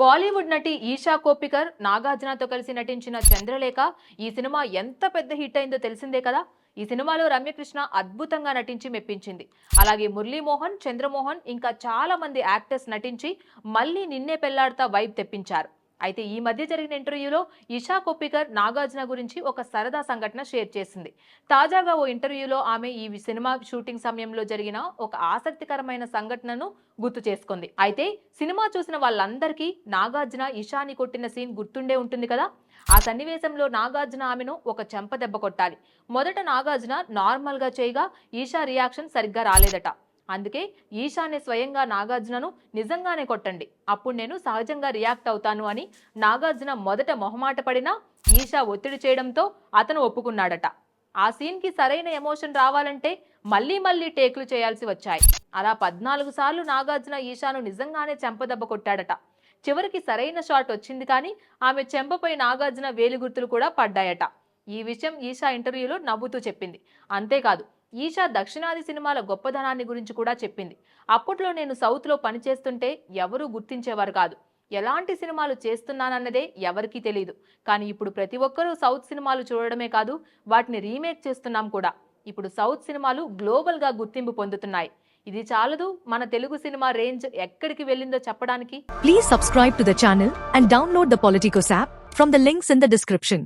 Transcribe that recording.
బాలీవుడ్ నటి ఈషా కోపికర్ నాగార్జునతో కలిసి నటించిన చంద్రలేఖ ఈ సినిమా ఎంత పెద్ద హిట్ అయిందో తెలిసిందే కదా? ఈ సినిమాలో రమ్యకృష్ణ అద్భుతంగా నటించి మెప్పించింది. అలాగే మురళీమోహన్ చంద్రమోహన్ ఇంకా చాలా మంది యాక్టర్స్ నటించి మళ్ళీ నిన్నే పెళ్ళాడతా వైబ్ తెప్పించారు. అయితే ఈ మధ్య జరిగిన ఇంటర్వ్యూలో ఇషా కొప్పికర్ నాగార్జున గురించి ఒక సరదా సంఘటన షేర్ చేసింది. తాజాగా ఓ ఇంటర్వ్యూలో ఆమె ఈ సినిమా షూటింగ్ సమయంలో జరిగిన ఒక ఆసక్తికరమైన సంఘటనను గుర్తు చేసుకుంది. అయితే సినిమా చూసిన వాళ్ళందరికీ నాగార్జున ఇషాని కొట్టిన సీన్ గుర్తుండే ఉంటుంది కదా? ఆ సన్నివేశంలో నాగార్జున ఆమెను ఒక చెంప దెబ్బ కొట్టాలి. మొదట నాగార్జున నార్మల్గా చేయగా ఈషా రియాక్షన్ సరిగ్గా రాలేదట. అందుకే ఈశానే స్వయంగా నాగార్జునను నిజంగానే కొట్టండి. అప్పుడు నేను సహజంగా రియాక్ట్ అవుతాను అని నాగార్జున మొదట మొహమాట పడినా ఈషా ఒత్తిడి చేయడంతో అతను ఒప్పుకున్నాడట. ఆ సీన్కి సరైన ఎమోషన్ రావాలంటే మళ్ళీ మళ్ళీ టేకులు చేయాల్సి వచ్చాయి. అలా పద్నాలుగు సార్లు నాగార్జున ఈషాను నిజంగానే చెంపదెబ్బ కొట్టాడట. చివరికి సరైన షాట్ వచ్చింది కానీ ఆమె చెంపపై నాగార్జున వేలి గుర్తులు కూడా పడ్డాయట. ఈ విషయం ఈషా ఇంటర్వ్యూలో నవ్వుతూ చెప్పింది. అంతేకాదు ఈషా దక్షిణాది సినిమాల గొప్పదనాన్ని గురించి కూడా చెప్పింది. అప్పట్లో నేను సౌత్లో పనిచేస్తుంటే ఎవరూ గుర్తించేవారు కాదు. ఎలాంటి సినిమాలు చేస్తున్నానన్నదే ఎవరికీ తెలియదు కానీ ఇప్పుడు ప్రతి ఒక్కరూ సౌత్ సినిమాలు చూడడమే కాదు వాటిని రీమేక్ చేస్తున్నాం కూడా. ఇప్పుడు సౌత్ సినిమాలు గ్లోబల్గా గుర్తింపు పొందుతున్నాయి. ఇది చాలదు? మన తెలుగు సినిమా రేంజ్ ఎక్కడికి వెళ్ళిందో చెప్పడానికి? Please subscribe to the channel and download the Politicos app from the links in the description